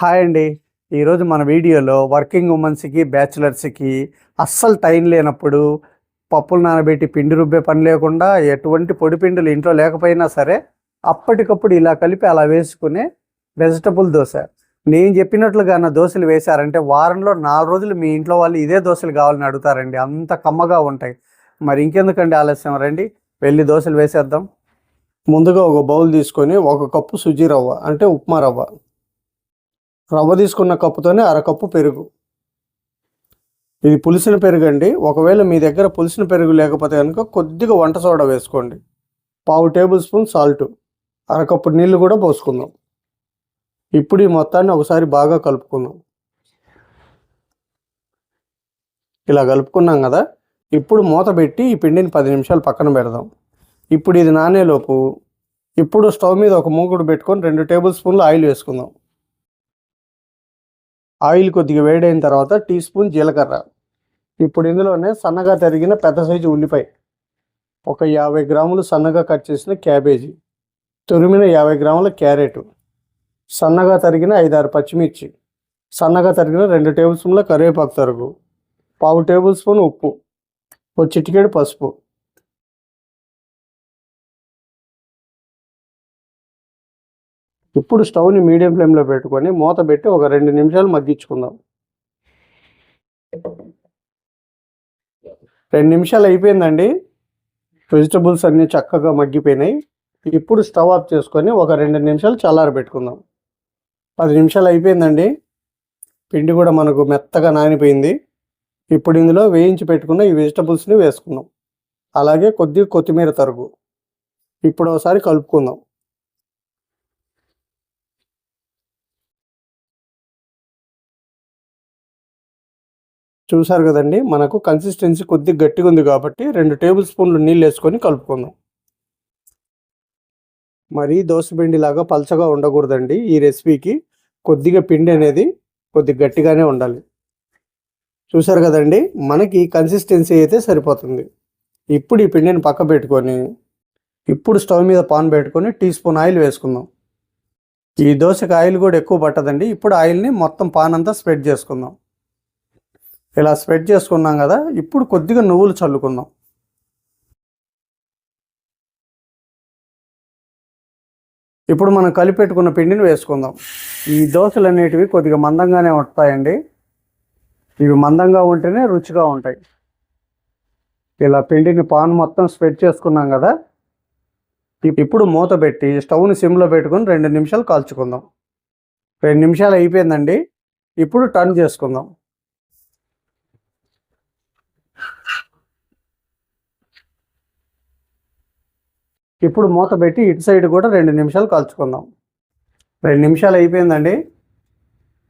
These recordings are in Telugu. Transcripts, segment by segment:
హాయ్ అండి. ఈరోజు మన వీడియోలో వర్కింగ్ ఉమెన్స్కి బ్యాచిలర్స్కి అస్సలు టైం లేనప్పుడు పప్పులు నానబెట్టి పిండి రుబ్బే పని లేకుండా ఎటువంటి పొడి పిండిలు ఇంట్లో లేకపోయినా సరే అప్పటికప్పుడు ఇలా కలిపి అలా వేసుకునే వెజిటబుల్ దోశ. నేను చెప్పినట్లుగా నా దోశలు వేశారంటే వారంలో నాలుగు రోజులు మీ ఇంట్లో వాళ్ళు ఇదే దోశలు కావాలని అడుగుతారండి. అంత కమ్మగా ఉంటాయి. మరి ఇంకెందుకండి ఆలస్యం? రండి వెళ్ళి దోశలు వేసేద్దాం. ముందుగా ఒక బౌల్ తీసుకొని ఒక కప్పు సుజీ రవ్వ అంటే ఉప్మా రవ్వ. రవ్వ తీసుకున్న కప్పుతోనే అరకప్పు పెరుగు. ఇది పులిసిన పెరుగు అండి ఒకవేళ మీ దగ్గర పులిసిన పెరుగు లేకపోతే కనుక కొద్దిగా వంట సోడా వేసుకోండి. పావు టేబుల్ స్పూన్ సాల్ట్. అరకప్పు నీళ్ళు కూడా పోసుకుందాం. ఇప్పుడు ఈ మొత్తాన్ని ఒకసారి బాగా కలుపుకుందాం. ఇలా కలుపుకున్నాం కదా? ఇప్పుడు మూత పెట్టి ఈ పిండిని పది నిమిషాలు పక్కన పెడదాం. ఇప్పుడు ఇది నానేలోపు. ఇప్పుడు స్టవ్ మీద ఒక మూకుడు పెట్టుకొని రెండు టేబుల్ స్పూన్లు ఆయిల్ వేసుకుందాం. ఆయిల్ కొద్దిగా వేడైన తర్వాత టీ స్పూన్ జీలకర్ర. ఇప్పుడు ఇందులోనే సన్నగా తరిగిన పెద్ద సైజు ఉల్లిపాయ. ఒక యాభై గ్రాములు సన్నగా కట్ చేసిన క్యాబేజీ. తురిమిన యాభై గ్రాముల క్యారెట్. సన్నగా తరిగిన ఐదారు పచ్చిమిర్చి. సన్నగా తరిగిన రెండు టేబుల్ స్పూన్ల కరివేపాకు తరుగు. పావు టేబుల్ స్పూన్ ఉప్పు. ఒక చిటికెడు పసుపు. ఇప్పుడు స్టవ్ని మీడియం ఫ్లేమ్లో పెట్టుకొని మూత పెట్టి ఒక రెండు నిమిషాలు మగ్గించుకుందాం. రెండు నిమిషాలు అయిపోయిందండి. వెజిటబుల్స్ అన్నీ చక్కగా మగ్గిపోయినాయి. ఇప్పుడు స్టవ్ ఆఫ్ చేసుకొని ఒక రెండు నిమిషాలు చల్లారి పెట్టుకుందాం. పది నిమిషాలు అయిపోయిందండి. పిండి కూడా మనకు మెత్తగా నానిపోయింది. ఇప్పుడు ఇందులో వేయించి పెట్టుకున్న ఈ వెజిటబుల్స్ని వేసుకుందాం. అలాగే కొద్దిగా కొత్తిమీర తరుగు. ఇప్పుడు ఒకసారి కలుపుకుందాం. చూసారు కదండి మనకు కన్సిస్టెన్సీ కొద్దిగా గట్టిగా ఉంది కాబట్టి రెండు టేబుల్ స్పూన్లు నీళ్ళు వేసుకొని కలుపుకుందాం. మరీ పిండి లాగా పలచగా ఉండకూడదండి ఈ రెసిపీకి. కొద్దిగా పిండి అనేది కొద్దిగా గట్టిగానే ఉండాలి. చూసారు కదండి మనకి కన్సిస్టెన్సీ అయితే సరిపోతుంది. ఇప్పుడు ఈ పిండిని పక్క పెట్టుకొని ఇప్పుడు స్టవ్ మీద పాన్ పెట్టుకొని టీ స్పూన్ ఆయిల్ వేసుకుందాం. ఈ దోశకి ఆయిల్ కూడా ఎక్కువ పట్టదండి ఇప్పుడు ఆయిల్ని మొత్తం పాన్ అంతా స్ప్రెడ్ చేసుకుందాం. ఇలా స్ప్రెడ్ చేసుకున్నాం కదా ఇప్పుడు కొద్దిగా నువ్వులు చల్లుకుందాం. ఇప్పుడు మనం కలిపెట్టుకున్న పిండిని వేసుకుందాం. ఈ దోశలు అనేటివి కొద్దిగా మందంగానే ఉంటాయండి. ఇవి మందంగా ఉంటేనే రుచిగా ఉంటాయి. ఇలా పిండిని పాన్ మొత్తం స్ప్రెడ్ చేసుకున్నాం కదా ఇప్పుడు మూత పెట్టి స్టవ్ని సిమ్లో పెట్టుకొని రెండు నిమిషాలు కాల్చుకుందాం. రెండు నిమిషాలు అయిపోయిందండి. ఇప్పుడు టర్న్ చేసుకుందాం. ఇప్పుడు మూత పెట్టి ఇటు సైడ్ కూడా రెండు నిమిషాలు కాల్చుకుందాం. రెండు నిమిషాలు అయిపోయిందండి.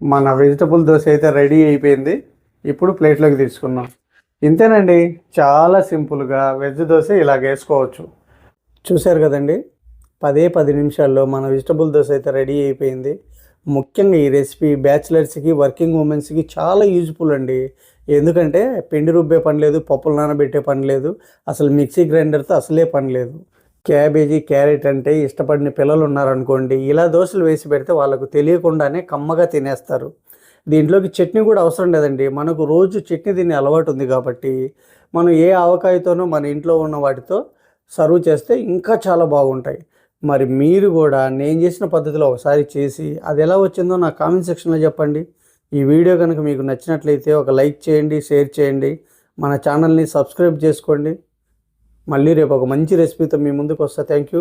మన వెజిటబుల్ దోశ అయితే రెడీ అయిపోయింది. ఇప్పుడు ప్లేట్లోకి తీసుకుందాం. ఇంతేనండి చాలా సింపుల్గా వెజ్ దోశ ఇలాగ వేసుకోవచ్చు. చూశారు కదండి పదే పది నిమిషాల్లో మన వెజిటబుల్ దోశ అయితే రెడీ అయిపోయింది. ముఖ్యంగా ఈ రెసిపీ బ్యాచిలర్స్కి వర్కింగ్ ఉమెన్స్కి చాలా యూజ్ఫుల్ అండి. ఎందుకంటే పిండి రుబ్బే పని లేదు పప్పులు నానబెట్టే పని లేదు అసలు మిక్సీ గ్రైండర్తో అసలే పని లేదు. క్యాబేజీ క్యారెట్ అంటే ఇష్టపడిన పిల్లలు ఉన్నారనుకోండి ఇలా దోశలు వేసి పెడితే వాళ్ళకు తెలియకుండానే కమ్మగా తినేస్తారు. దీంట్లోకి చట్నీ కూడా అవసరం లేదండి. మనకు రోజు చట్నీ తినే అలవాటు ఉంది కాబట్టి మనం ఏ ఆవకాయతోనో మన ఇంట్లో ఉన్న వాటితో సర్వ్ చేస్తే ఇంకా చాలా బాగుంటాయి. మరి మీరు కూడా నేను చేసిన పద్ధతిలో ఒకసారి చేసి అది ఎలా వచ్చిందో నా కామెంట్ సెక్షన్లో చెప్పండి. ఈ వీడియో కనుక మీకు నచ్చినట్లయితే ఒక లైక్ చేయండి షేర్ చేయండి. మన ఛానల్ని సబ్స్క్రైబ్ చేసుకోండి. మళ్ళీ రేపు ఒక మంచి రెసిపీతో మీ ముందుకు వస్తా. Thank you